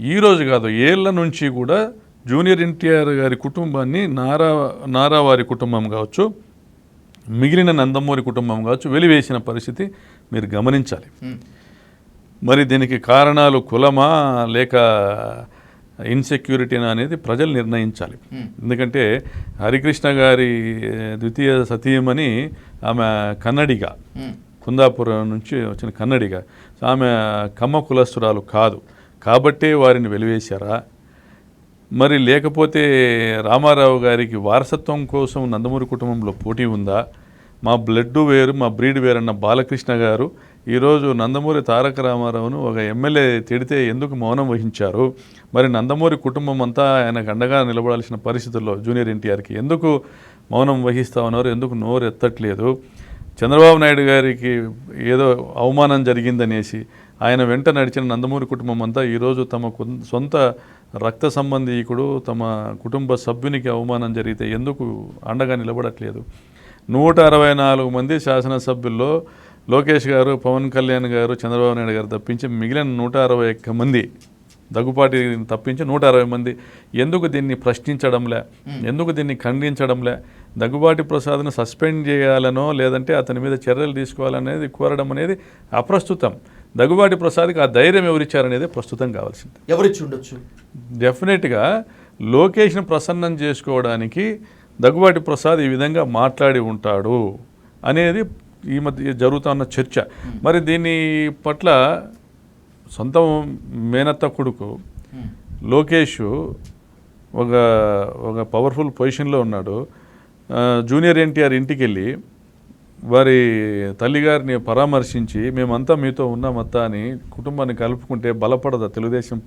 ఈ రోజు కాదు ఏళ్ళ నుంచి కూడా జూనియర్ ఎన్టీఆర్ గారి కుటుంబాన్ని నారా నారా వారి కుటుంబం కావచ్చు మిగిలిన నందమూరి కుటుంబం కావచ్చు వెలివేసిన పరిస్థితి మీరు గమనించాలి. మరి దీనికి కారణాలు కులమా లేక ఇన్సెక్యూరిటీనా అనేది ప్రజలు నిర్ణయించాలి. ఎందుకంటే హరికృష్ణ గారి ద్వితీయ సతీయమని ఆమె కన్నడిగా కుందాపురం నుంచి వచ్చిన కన్నడిగా. ఆమె కమ్మ కులస్తురాలు కాదు. కాబట్టే వారిని వెలివేశారా? మరి లేకపోతే రామారావు గారికి వారసత్వం కోసం నందమూరి కుటుంబంలో పోటీ ఉందా? మా బ్లడ్ వేరు మా బ్రీడ్ వేరు అన్న బాలకృష్ణ గారు ఈరోజు నందమూరి తారక రామారావును ఒక ఎమ్మెల్యే తిడితే ఎందుకు మౌనం వహించారు? మరి నందమూరి కుటుంబం అంతా ఆయనకు అండగా నిలబడాల్సిన పరిస్థితుల్లో జూనియర్ ఎన్టీఆర్కి ఎందుకు మౌనం వహిస్తా ఉన్నారు? ఎందుకు నోరు ఎత్తట్లేదు చంద్రబాబు నాయుడు గారికి ఏదో అవమానం జరిగిందనేసి ఆయన వెంట నడిచిన నందమూరి కుటుంబం అంతా ఈరోజు తమ సొంత రక్త సంబంధీకుడు తమ కుటుంబ సభ్యునికి అవమానం జరిగితే ఎందుకు అండగా నిలబడట్లేదు? నూట అరవై నాలుగు మంది శాసనసభ్యుల్లో లోకేష్ గారు పవన్ కళ్యాణ్ గారు చంద్రబాబు నాయుడు గారు తప్పించి మిగిలిన నూట అరవై ఒక్క మంది దగ్గుపాటి తప్పించి నూట అరవై మంది ఎందుకు దీన్ని ప్రశ్నించడంలే? ఎందుకు దీన్ని ఖండించడంలే? దగ్గుబాటి ప్రసాద్ను సస్పెండ్ చేయాలనో లేదంటే అతని మీద చర్యలు తీసుకోవాలనేది కోరడం అనేది అప్రస్తుతం. దగ్గుబాటి ప్రసాద్కి ఆ ధైర్యం ఎవరిచ్చారనేది ప్రస్తుతం కావాల్సింది. ఎవరిచ్చి ఉండొచ్చు డెఫినెట్గా లోకేష్ను ప్రసన్నం చేసుకోవడానికి దగ్గుబాటి ప్రసాద్ ఈ విధంగా మాట్లాడి ఉంటాడు అనేది ఈ మధ్య జరుగుతున్న చర్చ. మరి దీని పట్ల సొంత మేనత్త కొడుకు లోకేష్ ఒక ఒక పవర్ఫుల్ పొజిషన్లో ఉన్నాడు. జూనియర్ ఎన్టీఆర్ ఇంటికి వెళ్ళి వారి తల్లిగారిని పరామర్శించి మేమంతా మీతో ఉన్నామత్తా అని కుటుంబాన్ని కలుపుకుంటే బలపడదా తెలుగుదేశం